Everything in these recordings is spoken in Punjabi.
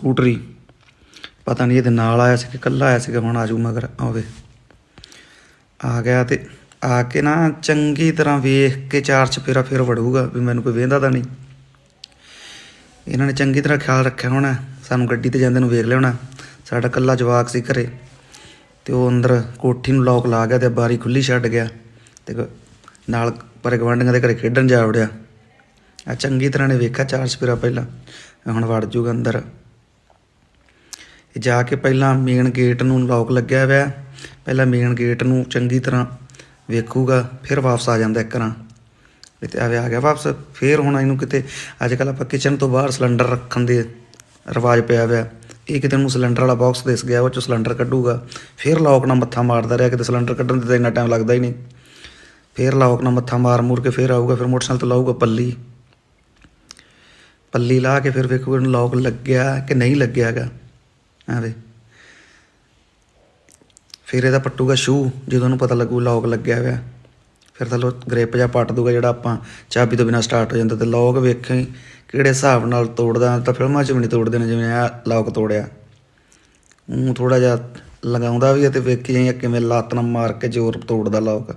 ਸਕੂਟਰੀ। ਪਤਾ ਨਹੀਂ ਇਹਦੇ ਨਾਲ ਆਇਆ ਸੀ ਕਿ ਇਕੱਲਾ ਆਇਆ ਸੀ ਕਿ ਹੁਣ ਆਜੂ ਮਗਰ ਆਵੇ ਆ ਗਿਆ ਤੇ ਆ ਕੇ ਨਾ ਚੰਗੀ ਤਰ੍ਹਾਂ ਵੇਖ ਕੇ ਚਾਰ ਚਪੇਰਾ ਫਿਰ ਵੜੂਗਾ ਵੀ ਮੈਨੂੰ ਕੋਈ ਵੇਂਦਾ ਤਾਂ ਨਹੀਂ ਇਹਨਾਂ ਨੇ ਚੰਗੀ ਤਰ੍ਹਾਂ ਖਿਆਲ ਰੱਖਿਆ ਹੋਣਾ, ਸਾਨੂੰ ਗੱਡੀ ਤੇ ਜਾਂਦੇ ਨੂੰ ਵੇਖ ਲਿਆ ਹੋਣਾ। ਸਾਡਾ ਇਕੱਲਾ ਜਵਾਕ ਸੀ ਘਰੇ ਤੇ ਉਹ ਅੰਦਰ ਕੋਠੀ ਨੂੰ ਲੋਕ ਲਾ ਗਿਆ ਤੇ ਬਾਰੀ ਖੁੱਲੀ ਛੱਡ ਗਿਆ ਤੇ ਗ- ਨਾਲ ਪਰੇ ਗਵਾਂਢੀਆਂ ਦੇ ਘਰੇ ਖੇਡਣ ਜਾ ਵੜਿਆ। ਆ ਚੰਗੀ ਤਰ੍ਹਾਂ ਨੇ ਵੇਖਿਆ ਚਾਰ ਸਪੇਰਾ ਪਹਿਲਾਂ, ਹੁਣ ਵੜ ਜੂਗਾ ਅੰਦਰ। ਜਾ ਕੇ ਪਹਿਲਾਂ ਮੇਨ ਗੇਟ ਨੂੰ ਲੋਕ ਲੱਗਿਆ ਹੋਇਆ। ਪਹਿਲਾਂ ਮੇਨ ਗੇਟ ਨੂੰ ਚੰਗੀ ਤਰ੍ਹਾਂ ਵੇਖੂਗਾ, ਫਿਰ ਵਾਪਸ ਆ ਜਾਂਦਾ ਇੱਕ ਰਾਂ ਤੇ ਆਵੇ ਆ ਗਿਆ ਵਾਪਸ। ਫਿਰ ਹੁਣ ਇਹਨੂੰ ਕਿਤੇ ਅੱਜ ਕੱਲ ਆਪਾਂ ਕਿਚਨ ਤੋਂ ਬਾਹਰ ਸਿਲੰਡਰ ਰੱਖਣ ਦੇ ਰਿਵਾਜ ਪਿਆ ਹੋਇਆ। ਇਹ ਕਿਤੇ ਨੂੰ ਸਿਲੰਡਰ ਵਾਲਾ ਬਾਕਸ ਦਿਸ ਗਿਆ, ਉਹ ਚੋਂ ਸਿਲੰਡਰ ਕੱਢੂਗਾ। ਫਿਰ ਲੋਕ ਨਾਲ ਮੱਥਾ ਮਾਰਦਾ ਰਿਹਾ, ਕਿਤੇ ਸਿਲੰਡਰ ਕੱਢਣ ਦੇ ਤਾਂ ਇੰਨਾ ਟਾਈਮ ਲੱਗਦਾ ਹੀ ਨਹੀਂ। ਫਿਰ ਲੋਕ ਨਾਲ ਮੱਥਾ ਮਾਰ ਮੂਰ ਕੇ ਫਿਰ ਆਊਗਾ, ਫਿਰ ਮੋਟਰਸਾਈਕਲ ਤੋਂ ਲਾਊਗਾ ਪੱਲੀ। ਪੱਲੀ ਲਾ ਕੇ ਫਿਰ ਵੇਖੂਗਾ ਇਹਨੂੰ ਲੋਕ ਲੱਗਿਆ ਕਿ ਨਹੀਂ ਲੱਗਿਆਗਾ ਆਵੇ ਫਿਰ ਇਹਦਾ ਪੱਟੂਗਾ ਸ਼ੂ, ਜਦੋਂ ਉਹਨੂੰ ਪਤਾ ਲੱਗੂ ਲੋਕ ਲੱਗਿਆ ਹੋਇਆ। ਫਿਰ ਤਾਂ ਲੋ ਗ੍ਰਿਪ ਜਾਂ ਪੱਟ ਦੂਗਾ ਜਿਹੜਾ ਆਪਾਂ ਚਾਬੀ ਤੋਂ ਬਿਨਾ ਸਟਾਰਟ ਹੋ ਜਾਂਦਾ ਤੇ ਲੋਕ ਵੇਖੀ ਕਿਹੜੇ ਹਿਸਾਬ ਨਾਲ ਤੋੜਦਾ। ਤਾਂ ਫਿਲਮਾਂ 'ਚ ਵੀ ਨਹੀਂ ਤੋੜਦੇ ਨੇ ਜਿਵੇਂ ਆ ਲੋਕ ਤੋੜਿਆ। ਉਹ ਥੋੜਾ ਜਿਹਾ ਲਗਾਉਂਦਾ ਵੀ ਹੈ ਤੇ ਵੇਖੀ ਜਾਈਂ ਕਿਵੇਂ ਲੱਤ ਨਾਲ ਮਾਰ ਕੇ ਜ਼ੋਰ ਤੋੜਦਾ ਲੋਕ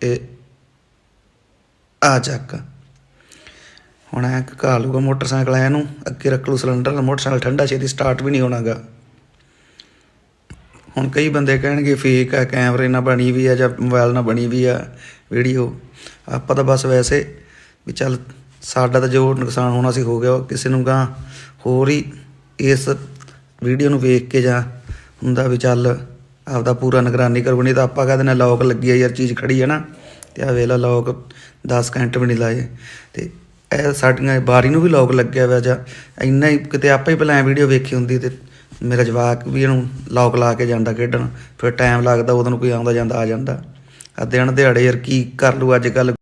ਇਹ ਆ ਚੱਕ। ਹੁਣ ਐ ਘਾ ਲੂਗਾ ਮੋਟਰਸਾਈਕਲ ਐ ਨੂੰ, ਅੱਗੇ ਰੱਖ ਲੂ ਸਿਲੰਡਰ ਮੋਟਰਸਾਈਕਲ ਠੰਡਾ ਛੇਤੀ ਸਟਾਰਟ ਵੀ ਨਹੀਂ ਹੋਣਾਗਾ। ਹੁਣ ਕਈ ਬੰਦੇ ਕਹਿਣਗੇ, ਫੇਕ ਆ, ਕੈਮਰੇ ਨਾਲ ਬਣੀ ਵੀ ਆ ਜਾਂ ਮੋਬਾਈਲ ਨਾਲ ਬਣੀ ਵੀ ਆ ਵੀਡੀਓ ਆਪਾਂ ਤਾਂ ਬਸ ਵੈਸੇ ਵੀ ਚੱਲ ਸਾਡਾ ਤਾਂ ਜੋ ਨੁਕਸਾਨ ਹੋਣਾ ਸੀ, ਹੋ ਗਿਆ। ਉਹ ਕਿਸੇ ਨੂੰ ਗਾਂ ਹੋਰ ਹੀ ਇਸ ਵੀਡੀਓ ਨੂੰ ਵੇਖ ਕੇ ਜਾਂ ਹੁੰਦਾ ਵੀ ਚੱਲ ਆਪਦਾ ਪੂਰਾ ਨਿਗਰਾਨੀ ਕਰੋ ਤਾਂ ਆਪਾਂ ਕਹਿੰਦੇ ਨੇ ਲੋਕ ਲੱਗੀ ਆ ਯਾਰ, ਚੀਜ਼ ਖੜੀ ਹੈ ਨਾ। ਤੇ ਆ ਵੇਲਾ ਲੋਕ 10 ਘੰਟੇ ਵੀ ਨਹੀਂ ਲਾਏ। ਤੇ ਇਹ ਸਾਡੀਆਂ ਬਾਰੀ ਨੂੰ ਵੀ ਲੋਕ ਲੱਗਿਆ ਹੋਇਆ ਜਾਂ ਇੰਨਾ ਹੀ ਕਿਤੇ ਆਪਾਂ ਹੀ ਪਹਿਲਾਂ ਵੀਡੀਓ ਵੇਖੀ ਹੁੰਦੀ ਤੇ ਮੇਰਾ ਜਵਾਕ ਵੀ ਇਹਨੂੰ ਲੋਕ ਲਾ ਕੇ ਜਾਂਦਾ ਖੇਡਣ, ਫਿਰ ਟਾਈਮ ਲੱਗਦਾ, ਉਦੋਂ ਨੂੰ ਕੋਈ ਆਉਂਦਾ ਜਾਂਦਾ, ਆ ਜਾਂਦਾ। ਆ ਦਿਨ ਦਿਹਾੜੇ ਯਾਰ ਕੀ ਕਰ ਲੂ ਅੱਜ ਕੱਲ